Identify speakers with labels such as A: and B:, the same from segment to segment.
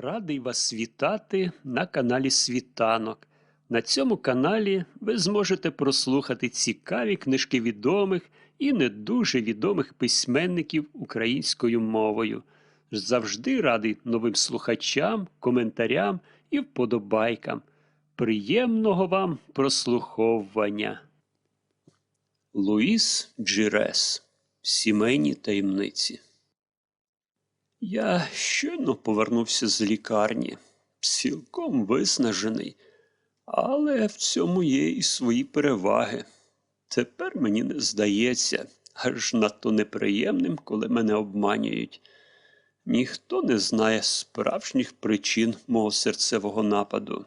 A: Радий вас вітати на каналі Світанок. На цьому каналі ви зможете прослухати цікаві книжки відомих і не дуже відомих письменників українською мовою. Завжди радий новим слухачам, коментарям і вподобайкам. Приємного вам прослуховування. Луїс Джірес. Сімейні таємниці. Я щойно повернувся з лікарні, цілком виснажений, але в цьому є і свої переваги. Тепер мені не здається аж надто неприємним, коли мене обманюють. Ніхто не знає справжніх причин мого серцевого нападу.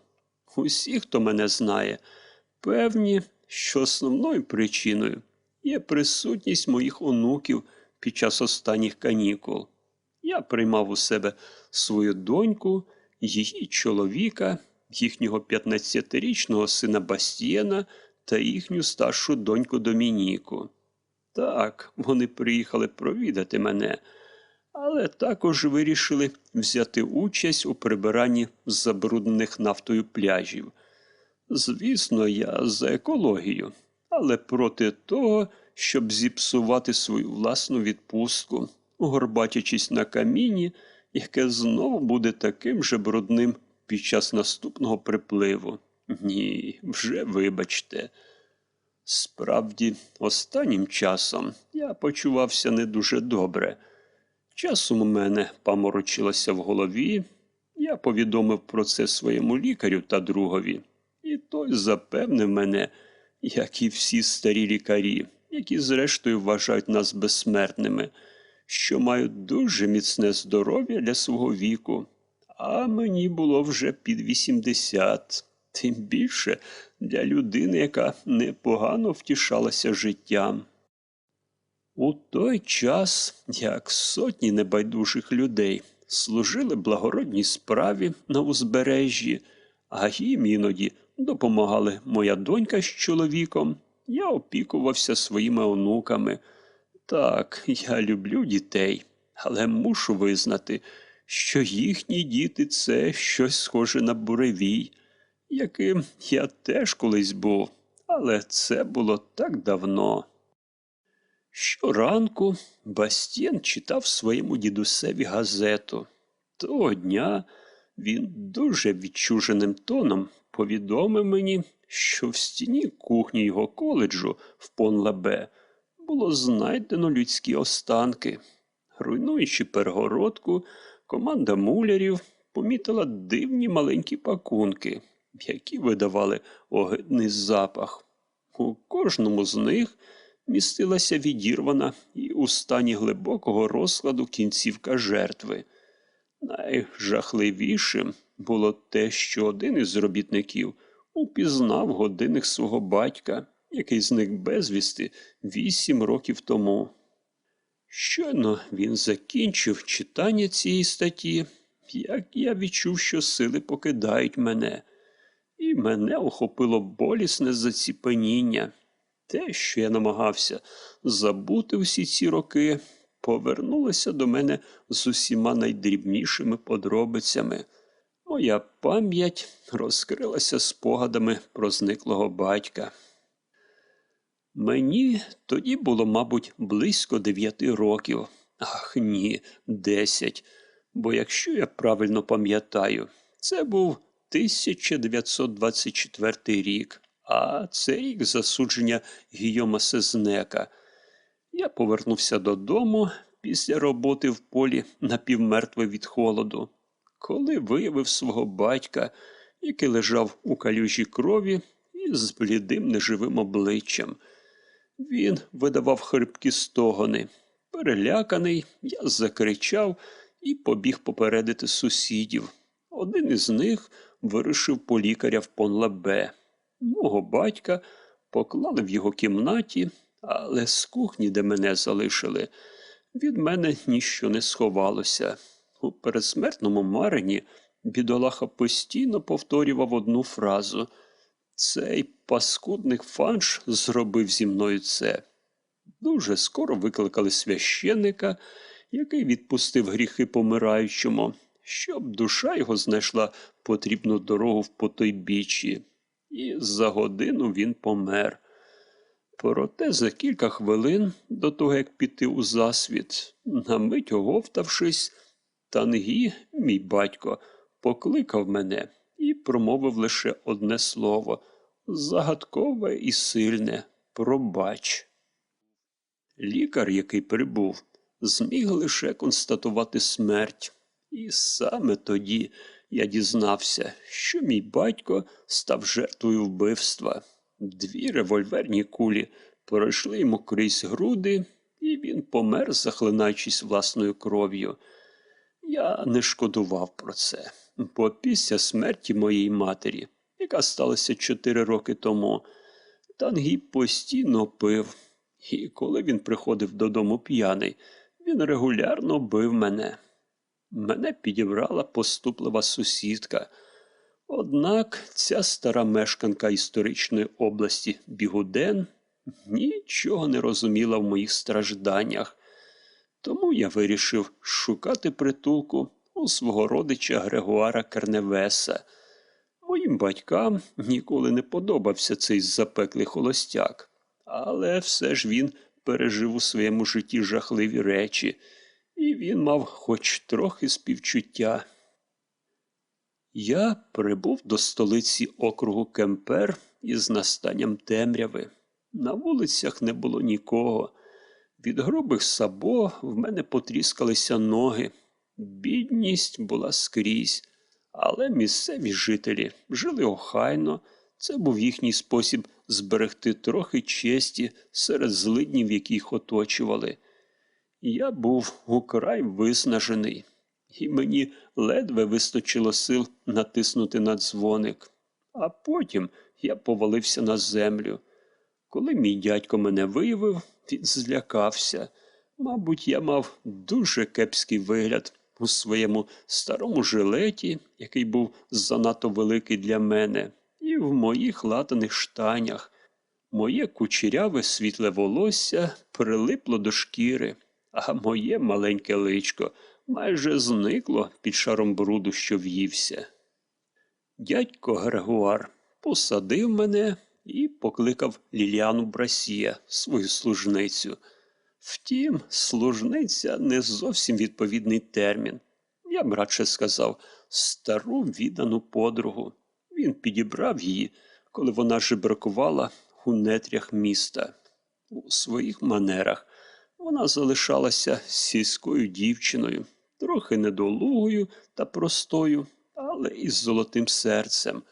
A: Усі, хто мене знає, певні, що основною причиною є присутність моїх онуків під час останніх канікул. Я приймав у себе свою доньку, її чоловіка, їхнього 15-річного сина Бастієна та їхню старшу доньку Домініку. Так, вони приїхали провідати мене, але також вирішили взяти участь у прибиранні забруднених нафтою пляжів. Звісно, я за екологію, але проти того, щоб зіпсувати свою власну відпустку горбатячись на каміні, яке знову буде таким же брудним під час наступного припливу. Ні, вже вибачте. Справді, останнім часом я почувався не дуже добре. Часом у мене паморочилося в голові, я повідомив про це своєму лікарю та другові, і той запевнив мене, як і всі старі лікарі, які зрештою вважають нас безсмертними що маю дуже міцне здоров'я для свого віку, а мені було вже під 80, тим більше для людини, яка непогано втішалася життям. У той час, як сотні небайдужих людей служили благородній справі на узбережжі, а їм іноді допомагали моя донька з чоловіком, я опікувався своїми онуками. Так, я люблю дітей, але мушу визнати, що їхні діти це щось схоже на буревій, яким я теж колись був, але це було так давно. Щоранку Бастєн читав своєму дідусеві газету. Того дня він дуже відчуженим тоном повідомив мені, що в стіні кухні його коледжу в Понлабе було знайдено людські останки. Руйнуючи перегородку, команда мулярів помітила дивні маленькі пакунки, які видавали огидний запах. У кожному з них містилася відірвана і у стані глибокого розкладу кінцівка жертви. Найжахливішим було те, що один із робітників упізнав годинник свого батька який зник безвісти вісім років тому. Щойно він закінчив читання цієї статті, як я відчув, що сили покидають мене, і мене охопило болісне заціпеніння. Те, що я намагався забути всі ці роки, повернулося до мене з усіма найдрібнішими подробицями. Моя пам'ять розкрилася спогадами про зниклого батька. Мені тоді було, мабуть, близько дев'яти років. Ах ні, десять. Бо якщо я правильно пам'ятаю, це був 1924 рік, а це рік засудження Гійома Сезнека. Я повернувся додому після роботи в полі напівмертвий від холоду, коли виявив свого батька, який лежав у калюжі крові із блідим неживим обличчям. Він видавав хрипкі стогони. Переляканий, я закричав і побіг попередити сусідів. Один із них вирушив по лікаря в Понлабе. Мого батька поклали в його кімнаті, але з кухні, де мене залишили, від мене ніщо не сховалося. У пересмертному марині бідолаха постійно повторював одну фразу – цей паскудник фанш зробив зі мною це. Дуже скоро викликали священника, який відпустив гріхи помираючому, щоб душа його знайшла потрібну дорогу в потойбіччі, і за годину він помер. Проте за кілька хвилин до того, як піти у засвіт, на мить оговтавшись, Тангі, мій батько, покликав мене і промовив лише одне слово загадкове і сильне пробач. Лікар, який прибув, зміг лише констатувати смерть. І саме тоді я дізнався, що мій батько став жертвою вбивства. Дві револьверні кулі пройшли йому крізь груди, і він помер, захлинаючись власною кров'ю. Я не шкодував про це, бо після смерті моєї матері, яка сталася чотири роки тому, Тангі постійно пив, і коли він приходив додому п'яний, він регулярно бив мене. Мене підібрала поступлива сусідка. Однак ця стара мешканка історичної області Бігуден нічого не розуміла в моїх стражданнях. Тому я вирішив шукати притулку у свого родича Грегуара Керневеса. Моїм батькам ніколи не подобався цей запеклий холостяк, але все ж він пережив у своєму житті жахливі речі, і він мав хоч трохи співчуття. Я прибув до столиці округу Кемпер із настанням темряви. На вулицях не було нікого. Від грубих сабо в мене потріскалися ноги. Бідність була скрізь, але місцеві жителі жили охайно. Це був їхній спосіб зберегти трохи честі серед злиднів, які їх оточували. Я був украй виснажений, і мені ледве вистачило сил натиснути на дзвоник. А потім я повалився на землю. Коли мій дядько мене виявив, він злякався. Мабуть, я мав дуже кепський вигляд у своєму старому жилеті, який був занадто великий для мене, і в моїх латаних штанях. Моє кучеряве світле волосся прилипло до шкіри, а моє маленьке личко майже зникло під шаром бруду, що в'ївся. Дядько Грегуар посадив мене і покликав Ліліану Брасія, свою служницю. Втім, служниця не зовсім відповідний термін. Я б радше сказав стару віддану подругу. Він підібрав її, коли вона жебракувала у нетрях міста. У своїх манерах вона залишалася сільською дівчиною, трохи недолугою та простою, але із золотим серцем.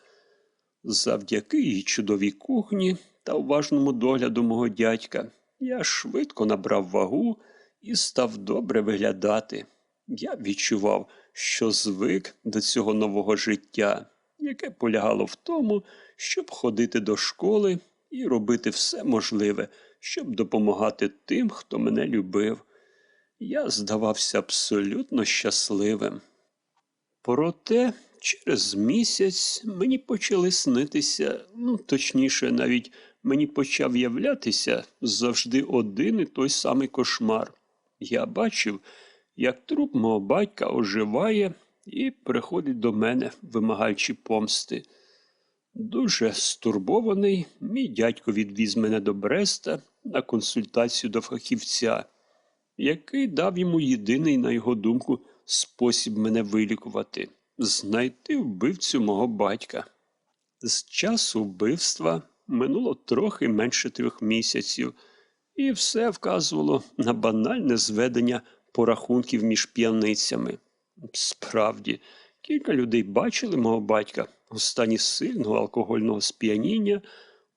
A: Завдяки її чудовій кухні та уважному догляду мого дядька я швидко набрав вагу і став добре виглядати. Я відчував, що звик до цього нового життя, яке полягало в тому, щоб ходити до школи і робити все можливе, щоб допомагати тим, хто мене любив. Я здавався абсолютно щасливим. Проте через місяць мені почали снитися, ну, точніше, навіть мені почав являтися завжди один і той самий кошмар. Я бачив, як труп мого батька оживає і приходить до мене, вимагаючи помсти. Дуже стурбований, мій дядько відвіз мене до Бреста на консультацію до фахівця, який дав йому єдиний, на його думку, спосіб мене вилікувати знайти вбивцю мого батька. З часу вбивства минуло трохи менше трьох місяців, і все вказувало на банальне зведення порахунків між п'яницями. Справді, кілька людей бачили мого батька у стані сильного алкогольного сп'яніння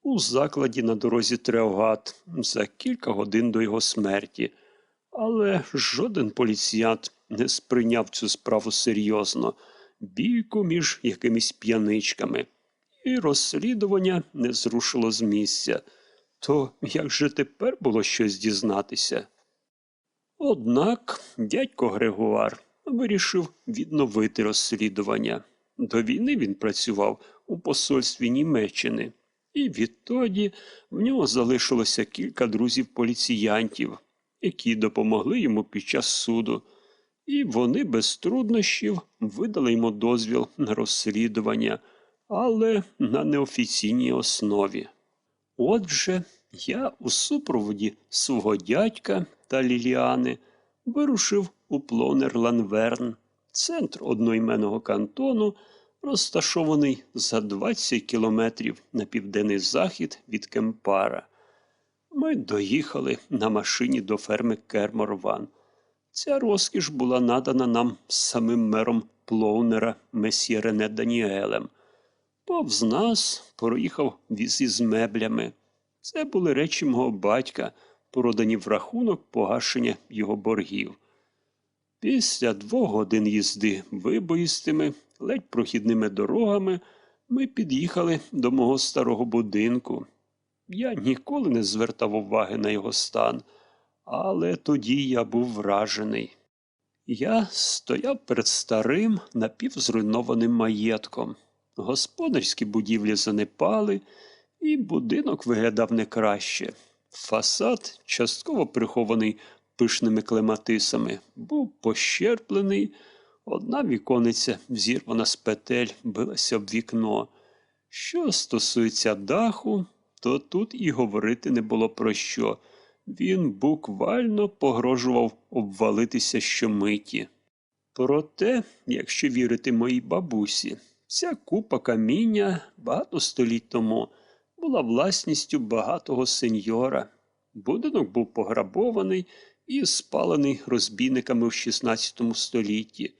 A: у закладі на дорозі Треогат за кілька годин до його смерті, але жоден поліціянт не сприйняв цю справу серйозно. Бійку між якимись п'яничками, і розслідування не зрушило з місця. То як же тепер було щось дізнатися? Однак дядько Грегуар вирішив відновити розслідування. До війни він працював у посольстві Німеччини, і відтоді в нього залишилося кілька друзів поліціянтів, які допомогли йому під час суду. і вони без труднощів видали йому дозвіл на розслідування, але на неофіційній основі. Отже, я у супроводі свого дядька та Ліліани вирушив у Плонер Ланверн, центр одноіменного кантону, розташований за 20 кілометрів на південний захід від Кемпара. Ми доїхали на машині до ферми Керморван. Ця розкіш була надана нам самим мером Плоунера месьє Рене Даніелем. Повз нас проїхав віз із меблями. Це були речі мого батька, продані в рахунок погашення його боргів. Після двох годин їзди вибоїстими, ледь прохідними дорогами, ми під'їхали до мого старого будинку. Я ніколи не звертав уваги на його стан, але тоді я був вражений. Я стояв перед старим напівзруйнованим маєтком. Господарські будівлі занепали, і будинок виглядав не краще. Фасад, частково прихований пишними клематисами, був пощерплений, одна вікониця, взірвана з петель, билася об вікно. Що стосується даху, то тут і говорити не було про що. Він буквально погрожував обвалитися щомиті. Проте, якщо вірити моїй бабусі, ця купа каміння багато століть тому була власністю багатого сеньора. Будинок був пограбований і спалений розбійниками в 16 столітті.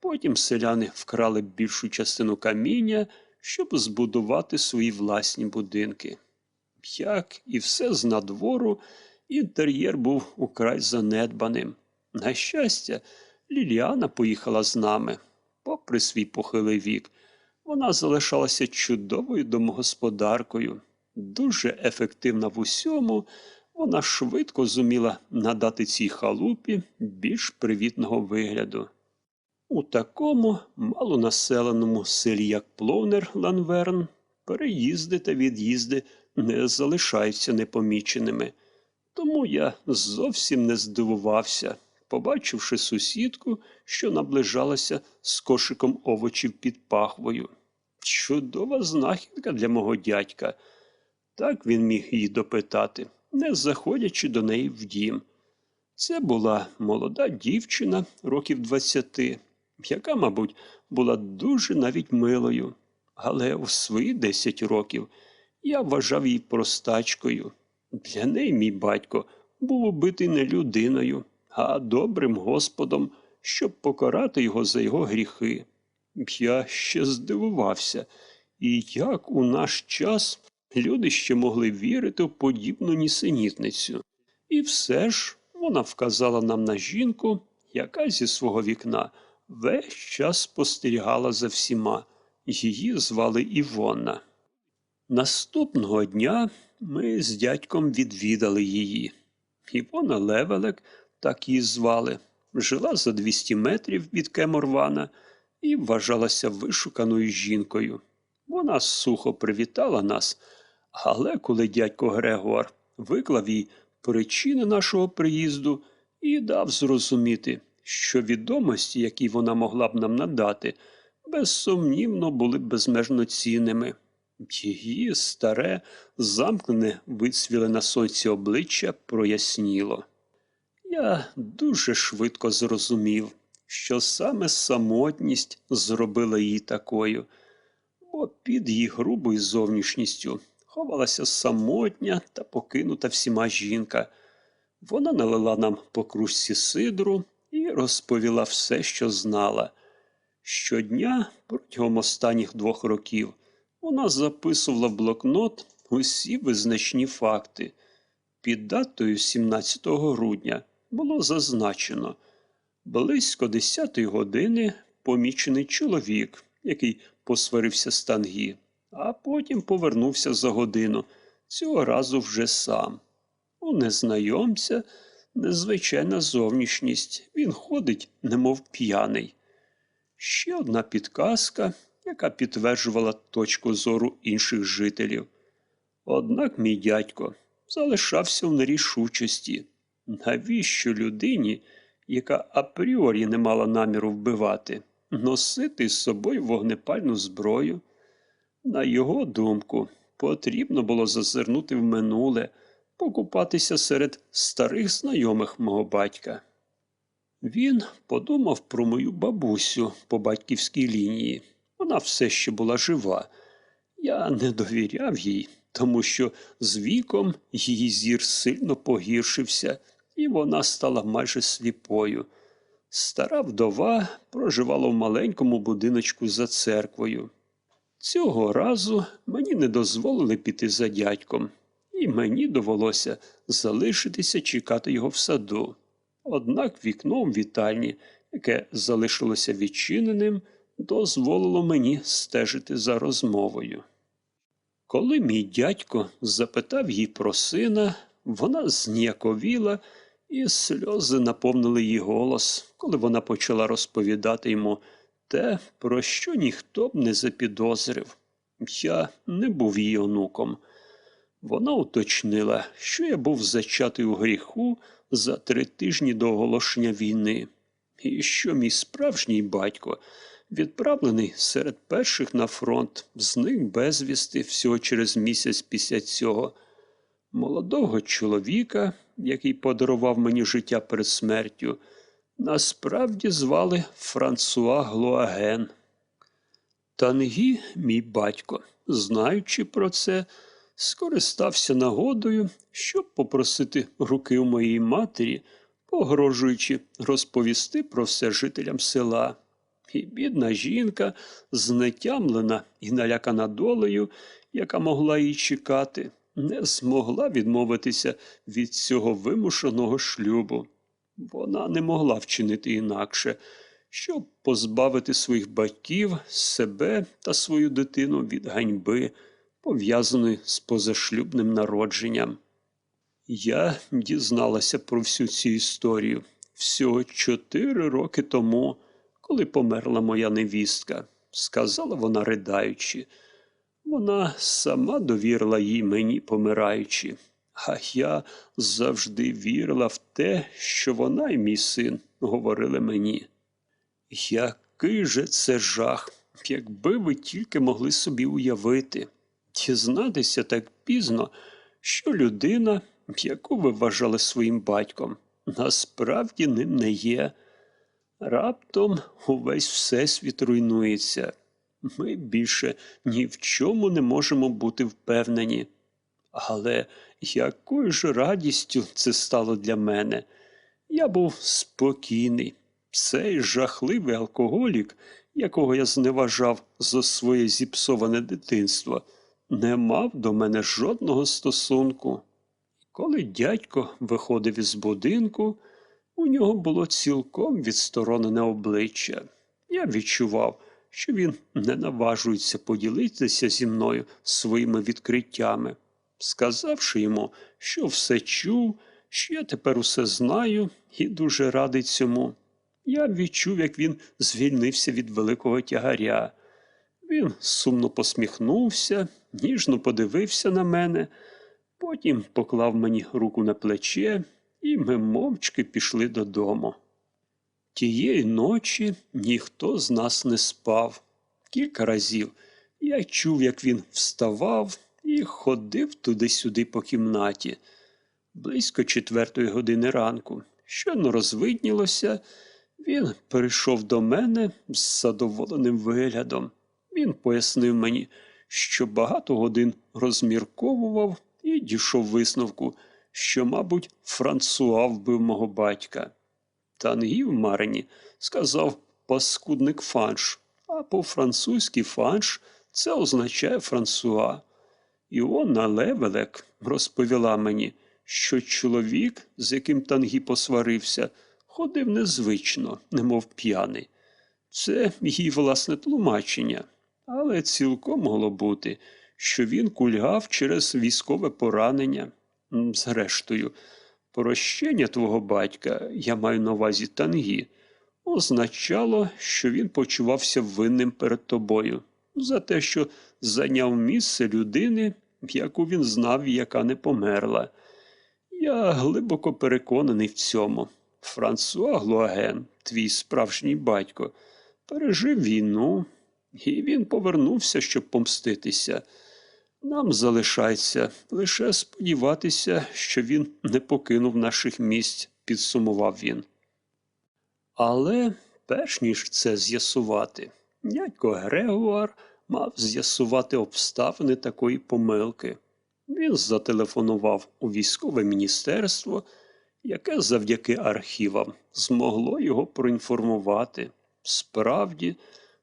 A: Потім селяни вкрали більшу частину каміння, щоб збудувати свої власні будинки. Як і все з надвору, інтер'єр був украй занедбаним. На щастя, Ліліана поїхала з нами. Попри свій похилий вік, вона залишалася чудовою домогосподаркою. Дуже ефективна в усьому, вона швидко зуміла надати цій халупі більш привітного вигляду. У такому малонаселеному селі, як Пловнер Ланверн, переїзди та від'їзди не залишаються непоміченими. Тому я зовсім не здивувався, побачивши сусідку, що наближалася з кошиком овочів під пахвою. Чудова знахідка для мого дядька. Так він міг її допитати, не заходячи до неї в дім. Це була молода дівчина років двадцяти, яка, мабуть, була дуже навіть милою. Але у свої десять років я вважав її простачкою. Для неї мій батько був убитий не людиною, а добрим Господом, щоб покарати його за його гріхи. Я ще здивувався, і як у наш час люди ще могли вірити в подібну нісенітницю. І все ж вона вказала нам на жінку, яка зі свого вікна весь час спостерігала за всіма. Її звали Івона. Наступного дня ми з дядьком відвідали її. Івона Левелек, так її звали, жила за 200 метрів від Кеморвана і вважалася вишуканою жінкою. Вона сухо привітала нас, але коли дядько Грегор виклав їй причини нашого приїзду і дав зрозуміти, що відомості, які вона могла б нам надати, безсумнівно були б безмежно цінними. Її старе, замкнене, вицвіле на сонці обличчя проясніло. Я дуже швидко зрозумів, що саме самотність зробила її такою, бо під її грубою зовнішністю ховалася самотня та покинута всіма жінка. Вона налила нам по кружці сидру і розповіла все, що знала. Щодня протягом останніх двох років вона записувала в блокнот усі визначні факти. Під датою 17 грудня було зазначено близько 10 години помічений чоловік, який посварився з тангі, а потім повернувся за годину, цього разу вже сам. У незнайомця незвичайна зовнішність, він ходить, немов п'яний. Ще одна підказка, яка підтверджувала точку зору інших жителів. Однак мій дядько залишався в нерішучості. Навіщо людині, яка апріорі не мала наміру вбивати, носити з собою вогнепальну зброю. На його думку, потрібно було зазирнути в минуле, покупатися серед старих знайомих мого батька. Він подумав про мою бабусю по батьківській лінії. Вона все ще була жива. Я не довіряв їй, тому що з віком її зір сильно погіршився, і вона стала майже сліпою. Стара вдова проживала в маленькому будиночку за церквою. Цього разу мені не дозволили піти за дядьком, і мені довелося залишитися чекати його в саду. Однак вікно в вітальні, яке залишилося відчиненим, дозволило мені стежити за розмовою. Коли мій дядько запитав їй про сина, вона зніяковіла, і сльози наповнили її голос, коли вона почала розповідати йому те, про що ніхто б не запідозрив. Я не був її онуком. Вона уточнила, що я був зачатий у гріху за три тижні до оголошення війни, і що мій справжній батько, відправлений серед перших на фронт, зник безвісти всього через місяць після цього. Молодого чоловіка, який подарував мені життя перед смертю, насправді звали Франсуа Глуаген. Тангі, мій батько, знаючи про це, скористався нагодою, щоб попросити руки у моїй матері, погрожуючи розповісти про все жителям села. І бідна жінка, знетямлена і налякана долею, яка могла її чекати, не змогла відмовитися від цього вимушеного шлюбу. Вона не могла вчинити інакше, щоб позбавити своїх батьків, себе та свою дитину від ганьби, пов'язаної з позашлюбним народженням. Я дізналася про всю цю історію всього чотири роки тому, коли померла моя невістка, сказала вона, ридаючи. Вона сама довірила їй мені, помираючи, а я завжди вірила в те, що вона і мій син говорили мені. Який же це жах, якби ви тільки могли собі уявити, дізнатися так пізно, що людина, яку ви вважали своїм батьком, насправді ним не є. Раптом увесь всесвіт руйнується. Ми більше ні в чому не можемо бути впевнені. Але якою ж радістю це стало для мене? Я був спокійний. Цей жахливий алкоголік, якого я зневажав за своє зіпсоване дитинство, не мав до мене жодного стосунку. Коли дядько виходив із будинку, у нього було цілком відсторонене обличчя. Я відчував, що він не наважується поділитися зі мною своїми відкриттями, сказавши йому, що все чув, що я тепер усе знаю і дуже радий цьому. Я відчув, як він звільнився від великого тягаря. Він сумно посміхнувся, ніжно подивився на мене, потім поклав мені руку на плече, і ми мовчки пішли додому. Тієї ночі ніхто з нас не спав. Кілька разів я чув, як він вставав і ходив туди-сюди по кімнаті. Близько четвертої години ранку, щойно розвиднілося, він перейшов до мене з задоволеним виглядом. Він пояснив мені, що багато годин розмірковував і дійшов висновку, що, мабуть, Франсуа вбив мого батька. Тангі в Марині сказав паскудник фанш, а по-французьки фанш це означає Франсуа. Іона Левелек розповіла мені, що чоловік, з яким Тангі посварився, ходив незвично, немов п'яний. Це її власне тлумачення, але цілком могло бути, що він кульгав через військове поранення. Зрештою, прощення твого батька, я маю на увазі тангі, означало, що він почувався винним перед тобою за те, що зайняв місце людини, яку він знав і яка не померла. Я глибоко переконаний в цьому. Франсуа Глуаген, твій справжній батько, пережив війну, і він повернувся, щоб помститися. Нам залишається лише сподіватися, що він не покинув наших місць, підсумував він. Але перш ніж це з'ясувати, дядько Грегуар мав з'ясувати обставини такої помилки. Він зателефонував у військове міністерство, яке завдяки архівам змогло його проінформувати. Справді,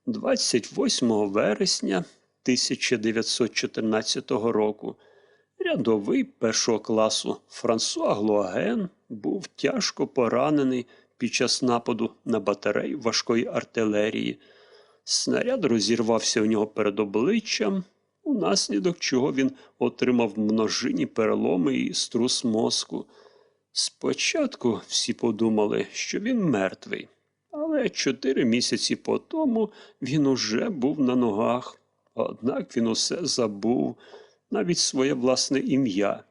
A: 28 вересня 1914 року рядовий першого класу Франсуа Глуаген був тяжко поранений під час нападу на батарею важкої артилерії. Снаряд розірвався у нього перед обличчям, унаслідок чого він отримав множинні переломи і струс мозку. Спочатку всі подумали, що він мертвий, але чотири місяці по тому він уже був на ногах. Однак він усе забув, навіть своє власне ім'я.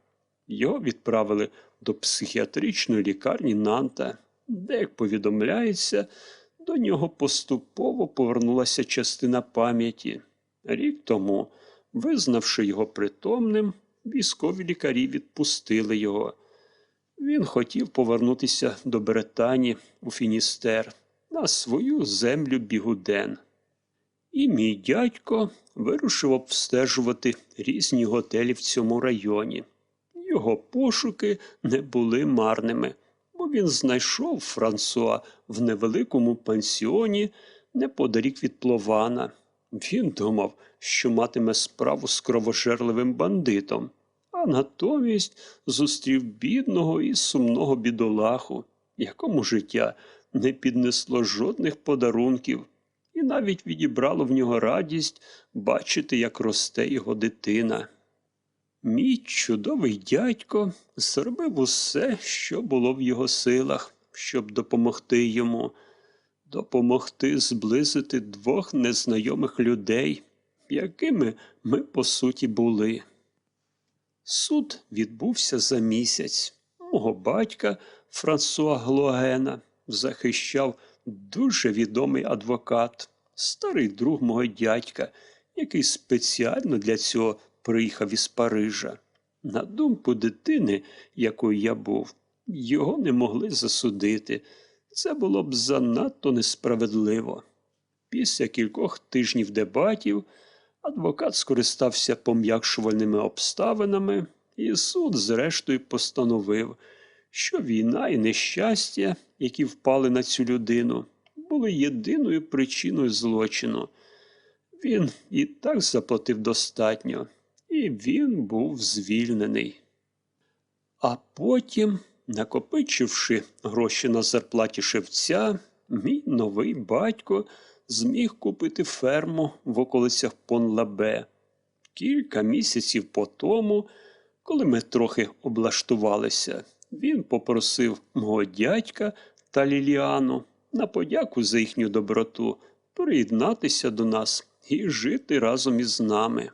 A: Його відправили до психіатричної лікарні Нанта, де, як повідомляється, до нього поступово повернулася частина пам'яті. Рік тому, визнавши його притомним, військові лікарі відпустили його. Він хотів повернутися до Британії у Фіністер на свою землю Бігуден. І мій дядько вирушив обстежувати різні готелі в цьому районі. Його пошуки не були марними, бо він знайшов Франсуа в невеликому пансіоні неподалік від Плована. Він думав, що матиме справу з кровожерливим бандитом, а натомість зустрів бідного і сумного бідолаху, якому життя не піднесло жодних подарунків і навіть відібрало в нього радість бачити, як росте його дитина. Мій чудовий дядько зробив усе, що було в його силах, щоб допомогти йому, допомогти зблизити двох незнайомих людей, якими ми по суті були. Суд відбувся за місяць. Мого батька Франсуа Глуагена захищав дуже відомий адвокат, старий друг мого дядька, який спеціально для цього приїхав із Парижа. На думку дитини, якою я був, його не могли засудити. Це було б занадто несправедливо. Після кількох тижнів дебатів адвокат скористався пом'якшувальними обставинами, і суд, зрештою, постановив, що війна і нещастя, які впали на цю людину, були єдиною причиною злочину. Він і так заплатив достатньо, і він був звільнений. А потім, накопичивши гроші на зарплаті шевця, мій новий батько зміг купити ферму в околицях Понлабе. Кілька місяців по тому, коли ми трохи облаштувалися, він попросив мого дядька та Ліліану на подяку за їхню доброту приєднатися до нас і жити разом із нами.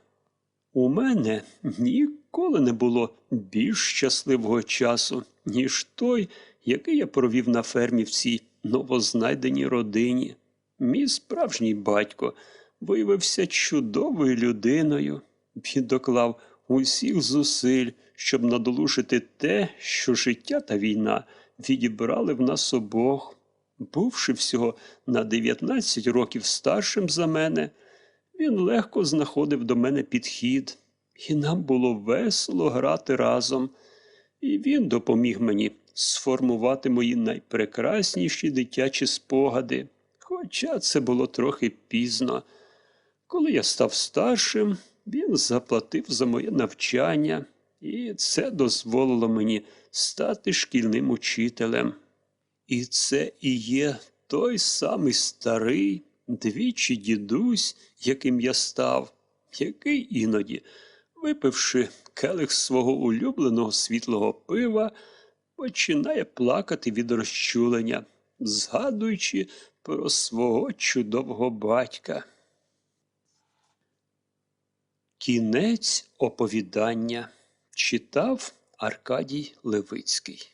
A: У мене ніколи не було більш щасливого часу, ніж той, який я провів на фермі в цій новознайденій родині. Мій справжній батько виявився чудовою людиною. Він усіх зусиль, щоб надолужити те, що життя та війна відібрали в нас обох. Бувши всього на 19 років старшим за мене, він легко знаходив до мене підхід, і нам було весело грати разом. І він допоміг мені сформувати мої найпрекрасніші дитячі спогади. Хоча це було трохи пізно. Коли я став старшим, він заплатив за моє навчання, і це дозволило мені стати шкільним учителем. І це і є той самий старий, двічі дідусь, яким я став, який іноді, випивши келих свого улюбленого світлого пива, починає плакати від розчулення, згадуючи про свого чудового батька. Кінець оповідання читав Аркадій Левицький